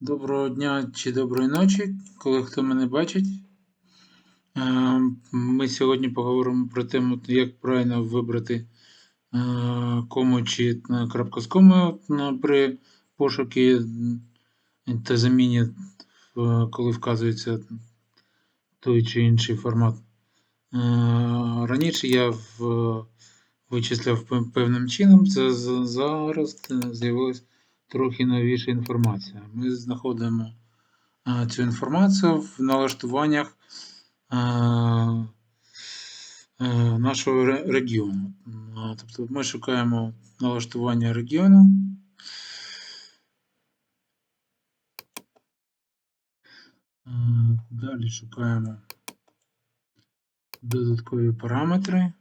Доброго дня чи доброї ночі, коли хто мене бачить. Е, Ми сьогодні поговоримо про тему, як правильно вибрати е, кому чи е, крапку з комою е, при пошуку та заміні, коли вказується той чи інший формат. Раніше я вичисляв певним чином, це зараз з'явилась трохи новіша інформація. Ми знаходимо цю інформацію в налаштуваннях нашого регіону. Тобто ми шукаємо налаштування регіону. Далі шукаємо додаткові параметри.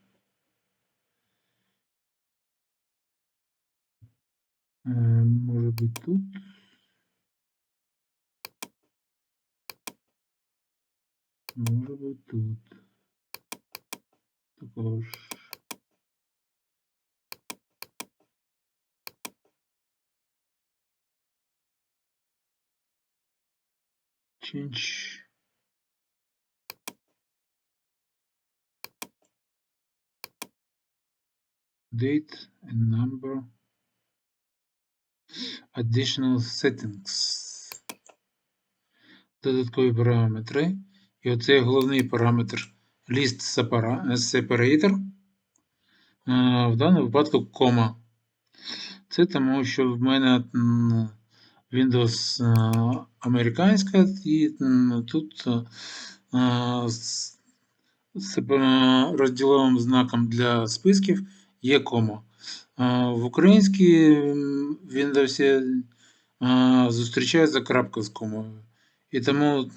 Е, Може бути тут. Може бути тут. Також. Change. Date and number. Additional settings. Додаткові параметри. І оце головний параметр list separator. Е, В даному випадку кома. Це тому, що в мене Windows е, американська, і тут е, з розділовим знаком для списків є кома. В українській Windows зустрічається крапка з комою. І тому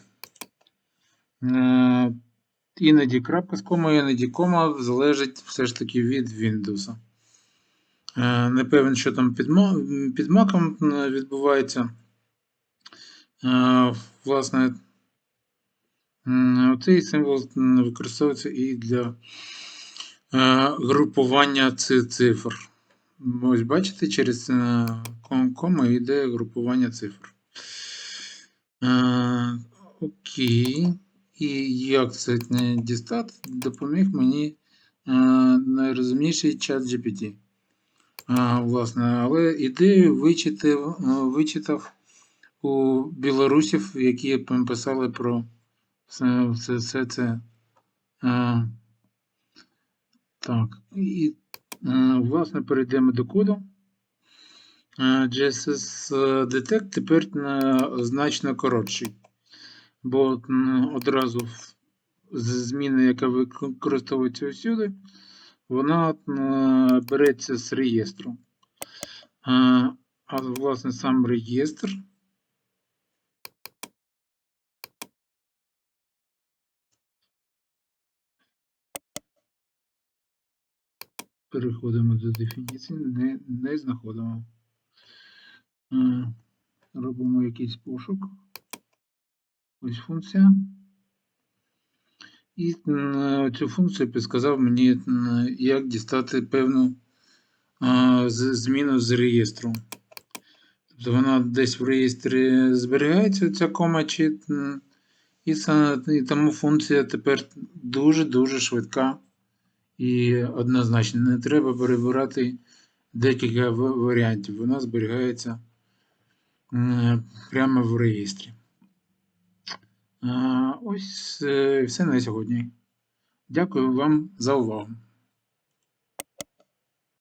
іноді крапка з комою, іноді кома залежить все ж таки від Windows. Не певен, що там під, маком відбувається. Власне, цей символ використовується і для групування цих цифр. Ось бачите, через е, ком- кому йде групування цифр. Е, Окей. І як це дістати, допоміг мені е, найрозумніший чат GPT. Власне, але ідею вичитав, вичитав у білорусів, які писали про все, це. А, так, і власне перейдемо до коду. Е, GSS Detect тепер е, значно коротший, бо одразу зміна, яка використовується усюди, вона е, береться з реєстру. А власне сам реєстр. Переходимо до дефініції, не, не знаходимо. Е, Робимо якийсь пошук. Ось функція. І м, цю функцію підказав мені, як дістати певну зміну з реєстру. Тобто вона десь в реєстрі зберігається, ця кома, чи, і тому функція тепер дуже-дуже швидка і однозначно. Не треба перебирати декілька варіантів. Вона зберігається прямо в реєстрі. Ось е, все на сьогодні. Дякую вам за увагу.